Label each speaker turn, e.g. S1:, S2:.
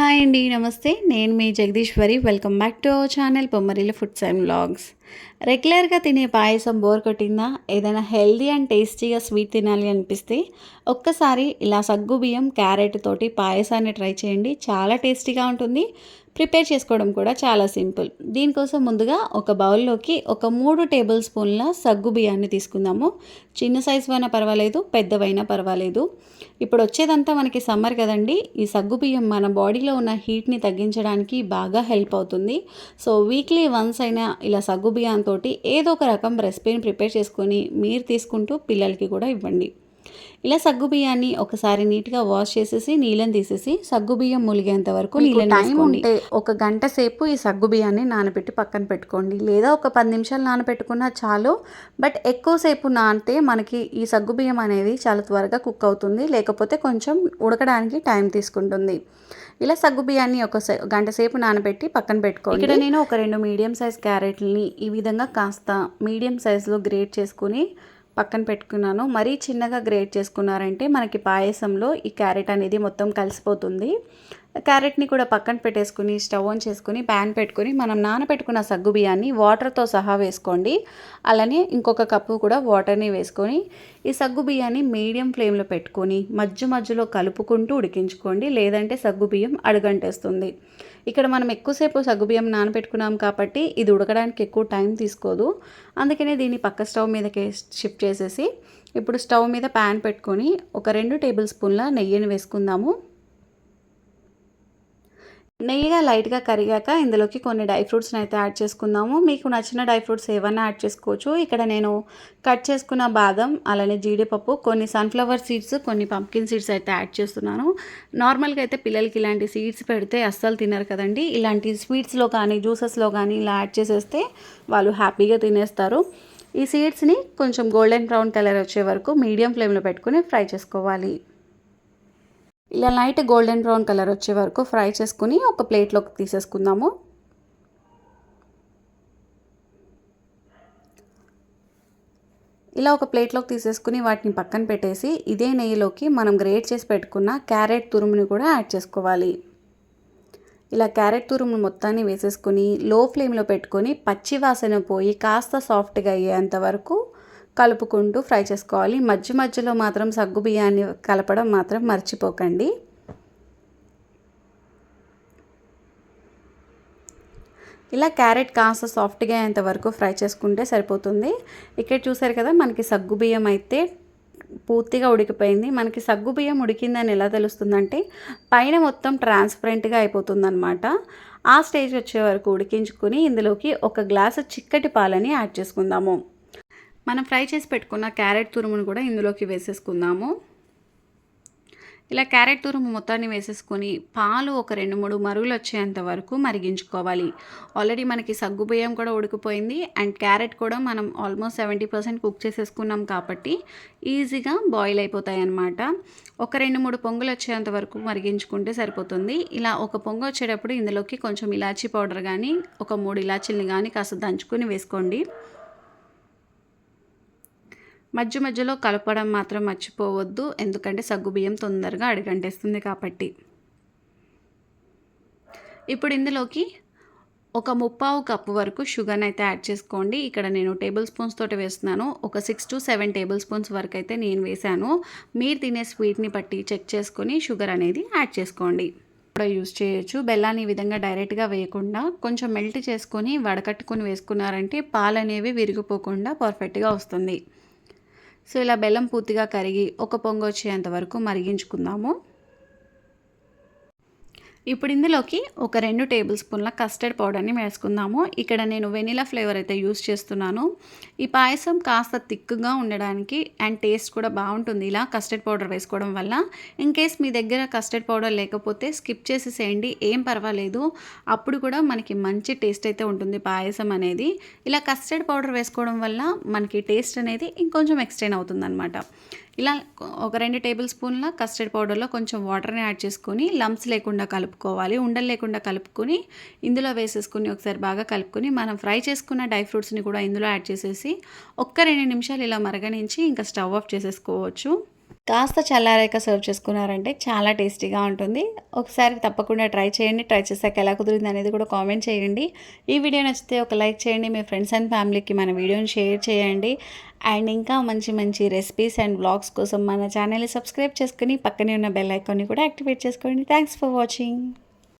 S1: Hi అండి నమస్తే. నేను మీ Jagadeeswari. Welcome back to our channel Bommarila foods and vlogs రెగ్యులర్గా తినే పాయసం బోర్ కొట్టిందా? ఏదైనా హెల్దీ అండ్ టేస్టీగా స్వీట్ తినాలి అనిపిస్తే ఒక్కసారి ఇలా సగ్గు బియ్యం క్యారెట్ తోటి పాయసాన్ని ట్రై చేయండి. చాలా టేస్టీగా ఉంటుంది. ప్రిపేర్ చేసుకోవడం కూడా చాలా సింపుల్. దీనికోసం ముందుగా ఒక బౌల్లోకి ఒక మూడు టేబుల్ స్పూన్ల సగ్గు బియ్యాన్ని తీసుకుందాము. చిన్న సైజు అయినా పర్వాలేదు పెద్దవైనా పర్వాలేదు. ఇప్పుడు వచ్చేదంతా మనకి సమ్మర్ కదండి. ఈ సగ్గు బియ్యం మన బాడీలో ఉన్న హీట్ని తగ్గించడానికి బాగా హెల్ప్ అవుతుంది. సో వీక్లీ వన్స్ అయినా ఇలా సగ్గు బియ్యంతో ఏదో ఒక రకం రెసిపీని ప్రిపేర్ చేసుకొని మీరు తీసుకుంటూ పిల్లలకి కూడా ఇవ్వండి. ఇలా సగ్గు బియ్యాన్ని ఒకసారి నీట్గా వాష్ చేసేసి నీళ్ళని తీసేసి సగ్గు బియ్యం ములిగేంత వరకు నీళ్ళని టైం ఉంటే ఒక గంట సేపు ఈ సగ్గు బియ్యాన్ని నానబెట్టి పక్కన పెట్టుకోండి. లేదా ఒక పది నిమిషాలు నానబెట్టుకున్నా చాలు. బట్ ఎక్కువసేపు నానితే మనకి ఈ సగ్గు బియ్యం అనేది చాలా త్వరగా కుక్ అవుతుంది. లేకపోతే కొంచెం ఉడకడానికి టైం తీసుకుంటుంది. ఇలా సగ్గు బియ్యాన్ని ఒక గంట సేపు నానబెట్టి పక్కన పెట్టుకోండి. ఇక్కడ నేను ఒక రెండు మీడియం సైజ్ క్యారెట్లని ఈ విధంగా కాస్త మీడియం సైజులో గ్రేట్ చేసుకుని పక్కన పెట్టుకున్నాను. మరీ చిన్నగా గ్రేట్ చేసుకున్నారంటే మనకి పాయసంలో ఈ క్యారెట్ అనేది మొత్తం కలిసిపోతుంది. క్యారెట్ని కూడా పక్కన పెట్టేసుకుని స్టవ్ ఆన్ చేసుకుని ప్యాన్ పెట్టుకుని మనం నానబెట్టుకున్న సగ్గు బియ్యాన్ని వాటర్తో సహా వేసుకోండి. అలానే ఇంకొక కప్పు కూడా వాటర్ని వేసుకొని ఈ సగ్గు బియ్యాన్ని మీడియం ఫ్లేమ్లో పెట్టుకొని మధ్య మధ్యలో కలుపుకుంటూ ఉడికించుకోండి. లేదంటే సగ్గు బియ్యం అడుగంటేస్తుంది. ఇక్కడ మనం ఎక్కువసేపు సగ్గుబియ్యం నానబెట్టుకున్నాం కాబట్టి ఇది ఉడకడానికి ఎక్కువ టైం తీసుకోదు. అందుకనే దీన్ని పక్క స్టవ్ మీదకి షిఫ్ట్ చేసేసి ఇప్పుడు స్టవ్ మీద ప్యాన్ పెట్టుకొని ఒక రెండు టేబుల్ స్పూన్ల నెయ్యిని వేసుకుందాము. నెయ్యిగా లైట్గా కరిగాక ఇందులోకి కొన్ని డ్రై ఫ్రూట్స్ని అయితే యాడ్ చేసుకుందాము. మీకు నచ్చిన డ్రై ఫ్రూట్స్ ఏవైనా యాడ్ చేసుకోవచ్చు. ఇక్కడ నేను కట్ చేసుకున్న బాదం అలానే జీడిపప్పు కొన్ని సన్ఫ్లవర్ సీడ్స్ కొన్ని పంకిన్ సీడ్స్ అయితే యాడ్ చేస్తున్నాను. నార్మల్గా అయితే పిల్లలకి ఇలాంటి సీడ్స్ పెడితే అస్సలు తినరు కదండి. ఇలాంటి స్వీట్స్లో కానీ జ్యూసెస్లో కానీ ఇలా యాడ్ చేసేస్తే వాళ్ళు హ్యాపీగా తినేస్తారు. ఈ సీడ్స్ని కొంచెం గోల్డెన్ బ్రౌన్ కలర్ వచ్చే వరకు మీడియం ఫ్లేమ్లో పెట్టుకుని ఫ్రై చేసుకోవాలి. ఇలా లైట్ గోల్డెన్ బ్రౌన్ కలర్ వచ్చే వరకు ఫ్రై చేసుకుని ఒక ప్లేట్లోకి తీసేసుకుందాము. ఇలా ఒక ప్లేట్లోకి తీసేసుకుని వాటిని పక్కన పెట్టేసి ఇదే నెయ్యిలోకి మనం గ్రేట్ చేసి పెట్టుకున్న క్యారెట్ తురుముని కూడా యాడ్ చేసుకోవాలి. ఇలా క్యారెట్ తురుము మొత్తాన్ని వేసేసుకొని లో ఫ్లేమ్లో పెట్టుకొని పచ్చి వాసన పోయి కాస్త సాఫ్ట్గా అయ్యేంత వరకు కలుపుకుంటూ ఫ్రై చేసుకోవాలి. మధ్య మధ్యలో మాత్రం సగ్గు బియ్యాన్ని కలపడం మాత్రం మర్చిపోకండి. ఇలా క్యారెట్ కాస్త సాఫ్ట్గా అయ్యేంత వరకు ఫ్రై చేసుకుంటే సరిపోతుంది. ఇక్కడ చూసారు కదా మనకి సగ్గు బియ్యం అయితే పూర్తిగా ఉడికిపోయింది. మనకి సగ్గు బియ్యం ఉడికిందని ఎలా తెలుస్తుందంటే పైన మొత్తం ట్రాన్స్పరెంట్గా అయిపోతుందన్నమాట. ఆ స్టేజ్ వచ్చే వరకు ఉడికించుకొని ఇందులోకి ఒక గ్లాసు చిక్కటి పాలని యాడ్ చేసుకుందాము. మనం ఫ్రై చేసి పెట్టుకున్న క్యారెట్ తురుమును కూడా ఇందులోకి వేసేసుకుందాము. ఇలా క్యారెట్ తురుము మొత్తాన్ని వేసేసుకొని పాలు ఒక రెండు మూడు మరుగులు వచ్చేంత వరకు మరిగించుకోవాలి. ఆల్రెడీ మనకి సగ్గు బియ్యం కూడా ఉడికిపోయింది. అండ్ క్యారెట్ కూడా మనం ఆల్మోస్ట్ సెవెంటీ పర్సెంట్ కుక్ చేసేసుకున్నాం కాబట్టి ఈజీగా బాయిల్ అయిపోతాయి అన్నమాట. ఒక రెండు మూడు పొంగులు వచ్చేంత వరకు మరిగించుకుంటే సరిపోతుంది. ఇలా ఒక పొంగు వచ్చేటప్పుడు ఇందులోకి కొంచెం ఇలాచీ పౌడర్ కానీ ఒక మూడు ఇలాచీల్ని కానీ కాస్త దంచుకొని వేసుకోండి. మధ్య మధ్యలో కలపడం మాత్రం మర్చిపోవద్దు. ఎందుకంటే సగ్గుబియ్యం తొందరగా అడిగంటేస్తుంది కాబట్టి. ఇప్పుడు ఇందులోకి ఒక ముప్పావు కప్పు వరకు షుగర్ని అయితే యాడ్ చేసుకోండి. ఇక్కడ నేను టేబుల్ స్పూన్స్ తోటి వేస్తున్నాను. ఒక six to seven tablespoons వరకు అయితే నేను వేసాను మీరు తినే స్వీట్ని బట్టి చెక్ చేసుకొని షుగర్ అనేది యాడ్ చేసుకోండి. కూడా యూస్ చేయొచ్చు. బెల్లాన్ని ఈ విధంగా డైరెక్ట్గా వేయకుండా కొంచెం మెల్ట్ చేసుకొని వడకట్టుకొని వేసుకున్నారంటే పాలు అనేవి విరిగిపోకుండా పర్ఫెక్ట్గా వస్తుంది. సో ఇలా బెల్లం పూర్తిగా కరిగి ఒక పొంగు వచ్చేంత వరకు మరిగించుకుందాము. ఇప్పుడు ఇందులోకి ఒక రెండు టేబుల్ స్పూన్ల కస్టర్డ్ పౌడర్ని వేసుకుందాము. ఇక్కడ నేను వెనిలా ఫ్లేవర్ అయితే యూస్ చేస్తున్నాను. ఈ పాయసం కాస్త థిక్గా ఉండడానికి అండ్ టేస్ట్ కూడా బాగుంటుంది ఇలా కస్టర్డ్ పౌడర్ వేసుకోవడం వల్ల. ఇన్ కేస్ మీ దగ్గర కస్టర్డ్ పౌడర్ లేకపోతే స్కిప్ చేసేసేయండి ఏం పర్వాలేదు. అప్పుడు కూడా మనకి మంచి టేస్ట్ అయితే ఉంటుంది పాయసం అనేది. ఇలా కస్టర్డ్ పౌడర్ వేసుకోవడం వల్ల మనకి టేస్ట్ అనేది ఇంకొంచెం ఎక్స్టెండ్ అవుతుంది అనమాట ఇలా ఒక రెండు టేబుల్ స్పూన్ల కస్టర్డ్ పౌడర్లో కొంచెం వాటర్ని యాడ్ చేసుకొని లంప్స్ లేకుండా కలుపుకోవాలి ఉండలు లేకుండా కలుపుకొని ఇందులో వేసేసుకుని ఒకసారి బాగా కలుపుకొని మనం ఫ్రై చేసుకున్న డ్రై ఫ్రూట్స్ని కూడా ఇందులో యాడ్ చేసేసి ఒక్క రెండు నిమిషాలు ఇలా మరగనించి ఇంకా స్టవ్ ఆఫ్ చేసేసుకోవచ్చు. కాస్త చల్లారాక సర్వ్ చేసుకున్నారంటే చాలా టేస్టీగా ఉంటుంది. ఒకసారి తప్పకుండా ట్రై చేయండి. ట్రై చేసాక ఎలా కుదిరింది అనేది కూడా కామెంట్ చేయండి. ఈ వీడియో నచ్చితే ఒక లైక్ చేయండి. మీ ఫ్రెండ్స్ అండ్ ఫ్యామిలీకి మన వీడియోని షేర్ చేయండి. అండ్ ఇంకా మంచి మంచి రెసిపీస్ అండ్ బ్లాగ్స్ కోసం మన ఛానల్ని సబ్స్క్రైబ్ చేసుకుని పక్కనే ఉన్న బెల్ ఐకాన్ని కూడా యాక్టివేట్ చేసుకోండి. Thanks for watching.